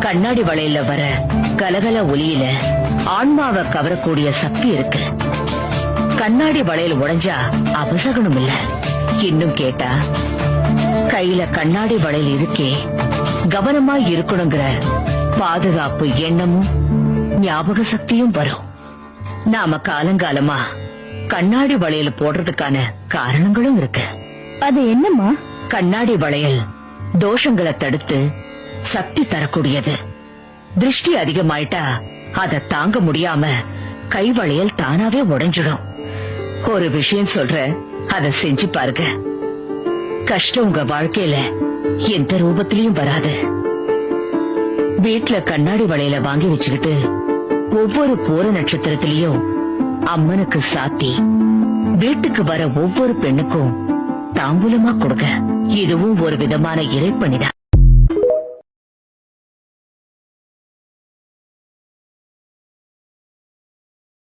கண்ணாடி வளையல வர கலகல ஒளியில ஆன்மாவை கவரக்கூடிய சக்தி இருக்கு. கண்ணாடி வளையல் உடைஞ்சா அபசகனம் இல்ல. இன்னும் கேட்டா கையில கண்ணாடி வளையல் இருக்கே கவனமா இருக்கணுங்கிற பாதுகாப்பு எண்ணமும் ஞாபக சக்தியும் வரும். நாம காலங்காலமா கண்ணாடி வளையல் போடுறதுக்கான காரணங்களும் இருக்கு. அது என்னம்மா? கண்ணாடி வளையல் தோஷங்களை தடுத்து சக்தி தரக்கூடியது. திருஷ்டி அதிகமாயிட்டா அத தாங்க முடியாம கை வளையல் தானாவே உடைஞ்சிடும். ஒரு விஷயம் சொல்ற அத செஞ்சு பாருங்க. கஷ்டம் உங்க வாழ்க்கையில எந்த ரூபத்திலயும் வராது. வீட்டுல கண்ணாடி வளையல வாங்கி வச்சுக்கிட்டு ஒவ்வொரு போர நட்சத்திரத்திலயும் அம்மனுக்கு சாத்தி வீட்டுக்கு வர ஒவ்வொரு பெண்ணுக்கும் தாம்பூலமா கொடுங்க. இதுவும் ஒரு விதமான இறைப்பணிதான்.